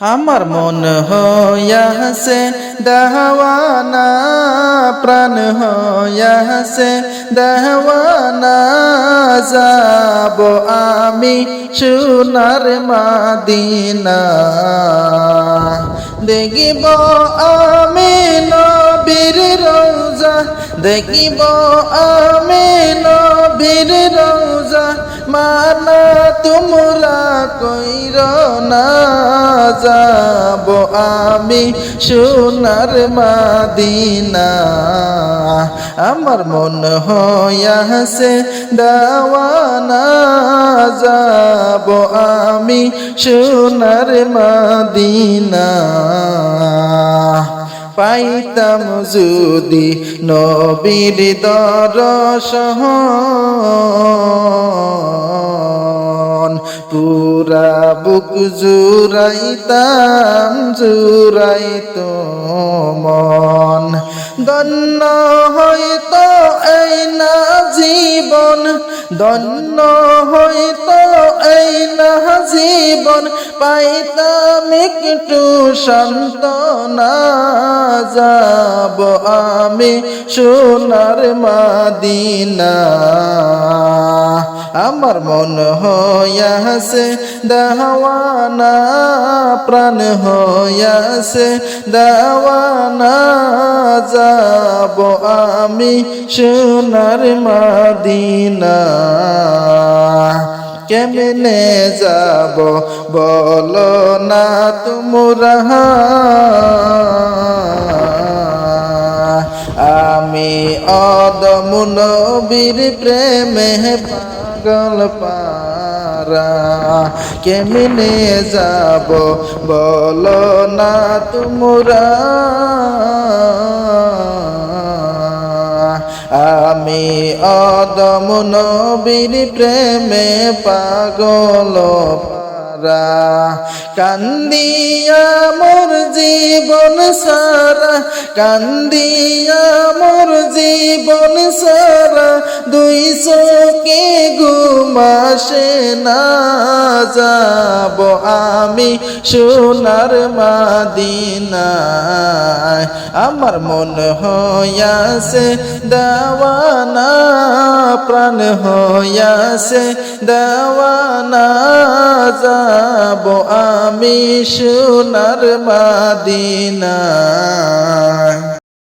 আমার মন হইয়াছে দেহওয়ানা প্রাণ হইয়াছে দেহওয়ানা যাব আমি সোনার মাদিনা। দেখিব আমি নবীর রোজা দেখিব আমি নবীর রোজা মানা তোমরা কইর না যাব আমি সোনার মাদিনা। আমার মন হইয়াছে দাওয়ানা, যাব আমি সোনার মাদিনা। পাইতাম যদি নবীর দর্শন পুরা বুক জুরাইতাম জুরাইত মন। দন্ন হইতো এই না জীবন দন্ন হইতো এই না জীবন, পাইতাম একটু সন্তনা যাব আমি সোনার মাদিনা। আমার মন হইয়াছে, দাওয়ানা প্রাণ হইয়াছে, দাওয়ানা যাব আমি সোনার মাদিনা। কেমনে যাব বলো না তোমরা? আমি অদম নবীর প্রেমে পাগল পারা, কেমনে যাব বলো না তোমরা? আমি অদম নবীর প্রেমে পাগল কান্দিয়া মোর জীবন সারা, কান্দিয়া মোর জীবন সারা দুই ঘুমাসে না যাব আমি সোনার মাদিনায়। আমার মন হইয়াছে দেওয়ানা, প্রাণ হইয়াছে দেওয়ানা, যাব আমি সোনার মাদিনায়।